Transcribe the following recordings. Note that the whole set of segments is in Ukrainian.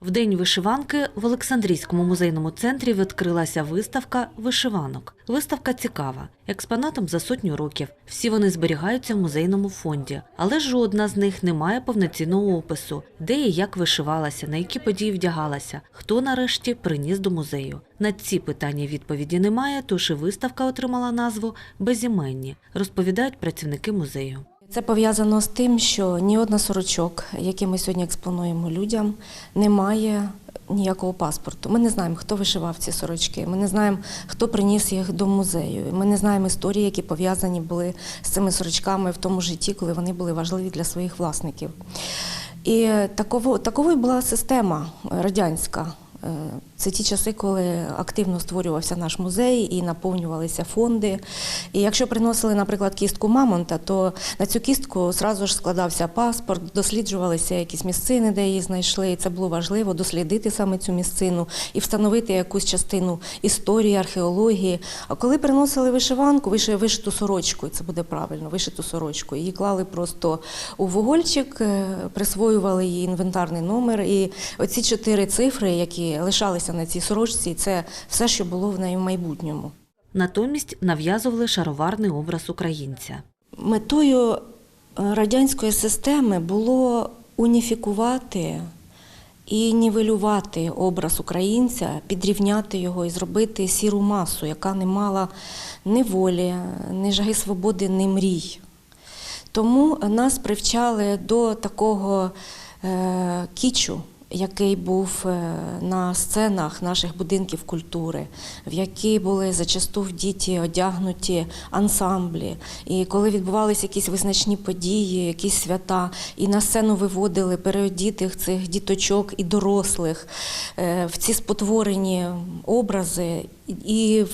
В день вишиванки в Олександрійському музейному центрі відкрилася виставка вишиванок. Виставка цікава, експонатом за сотню років. Всі вони зберігаються в музейному фонді, але жодна з них не має повноцінного опису, де і як вишивалася, на які події вдягалася, хто нарешті приніс до музею. На ці питання відповіді немає, тож і виставка отримала назву Безіменні, розповідають працівники музею. Це пов'язано з тим, що ні одна сорочок, які ми сьогодні експонуємо людям, не має ніякого паспорту. Ми не знаємо, хто вишивав ці сорочки. Ми не знаємо, хто приніс їх до музею. Ми не знаємо історії, які пов'язані були з цими сорочками в тому житті, коли вони були важливі для своїх власників. І таково, таковою була система радянська. Е, Це ті часи, коли активно створювався наш музей і наповнювалися фонди. І якщо приносили, наприклад, кістку мамонта, то на цю кістку зразу ж складався паспорт, досліджувалися якісь місцини, де її знайшли. І це було важливо дослідити саме цю місцину і встановити якусь частину історії, археології. А коли приносили вишиванку, виши- вишиту сорочку, і це буде правильно, вишиту сорочку, її клали просто у вугольчик, е, присвоювали її інвентарний номер. І оці чотири цифри, які лишалися на цій сорочці, і це все, що було в неї в майбутньому. Натомість нав'язували шароварний образ українця. Метою е, радянської системи було уніфікувати і нівелювати образ українця, підрівняти його і зробити сіру масу, яка не мала ні волі, ні жаги свободи, ні мрій. Тому нас привчали до такого е, кічу, який був е, на сценах наших будинків культури, в які були зачасту в діті одягнуті ансамблі. І коли відбувалися якісь визначні події, якісь свята, і на сцену виводили переодітих цих діточок і дорослих е, в ці спотворені образи. І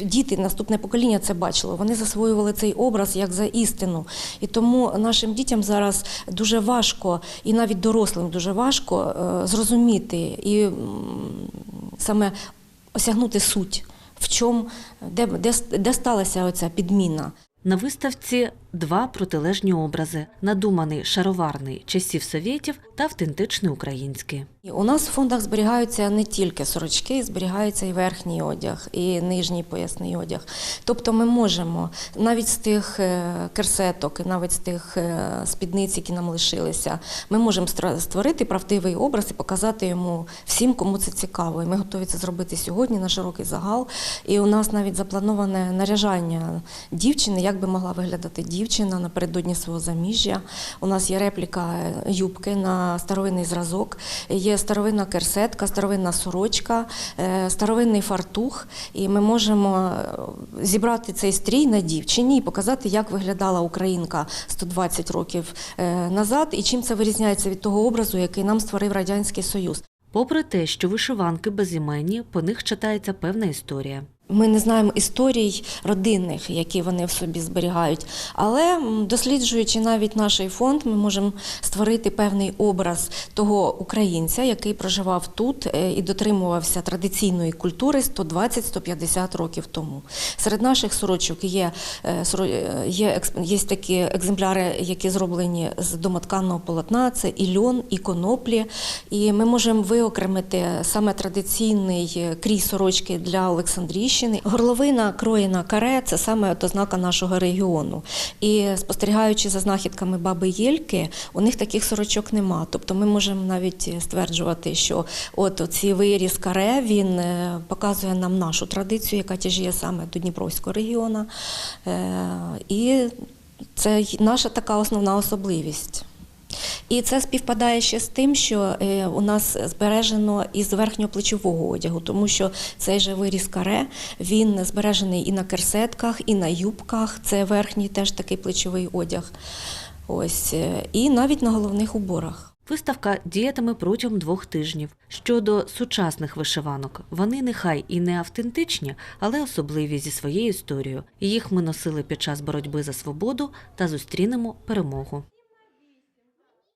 діти, наступне покоління це бачило. Вони засвоювали цей образ як за істину. І тому нашим дітям зараз дуже важко, і навіть дорослим дуже важко е, зрозуміти і саме осягнути суть, в чому, де, де, де сталася оця підміна. На виставці два протилежні образи: надуманий шароварний часів совєтів та автентичний український. У нас в фондах зберігаються не тільки сорочки, зберігається і верхній одяг, і нижній поясний одяг. Тобто ми можемо навіть з тих е, керсеток, навіть з тих е, спідниць, які нам лишилися, ми можемо створити правдивий образ і показати йому всім, кому це цікаво. І ми готові це зробити сьогодні на широкий загал. І у нас навіть заплановане наряжання дівчини, як би могла виглядати дівчина напередодні свого заміжжя. У нас є репліка юбки на старовинний зразок, є старовинна керсетка, старовинна сорочка, е, старовинний фартух. І ми можемо е, зібрати цей стрій на дівчині і показати, як виглядала українка 120 років е, назад, і чим це вирізняється від того образу, який нам створив Радянський Союз. Попри те, що вишиванки безіменні, по них читається певна історія. Ми не знаємо історій родинних, які вони в собі зберігають. Але досліджуючи навіть наш фонд, ми можемо створити певний образ того українця, який проживав тут е, і дотримувався традиційної культури 120-150 років тому. Серед наших сорочок є, е, е, є, є такі екземпляри, які зроблені з домотканного полотна, це і льон, і коноплі. І ми можемо виокремити саме традиційний крій сорочки для Олександрійщини. Горловина кроєна каре це саме от ознака нашого регіону. І спостерігаючи за знахідками баби Єльки, у них таких сорочок нема. Тобто ми можемо навіть стверджувати, що от цей виріз каре він е, показує нам нашу традицію, яка тяжіє саме до Дніпровського регіону. Е, І це наша така основна особливість. І це співпадає ще з тим, що е, у нас збережено із верхньоплечового одягу, тому що цей же виріз каре він збережений і на керсетках, і на юбках. Це верхній теж такий плечовий одяг. Ось е, і навіть на головних уборах. Виставка діятиме протягом двох тижнів. Щодо сучасних вишиванок, вони нехай і не автентичні, але особливі зі своєю історією. Їх ми носили під час боротьби за свободу та зустрінемо перемогу.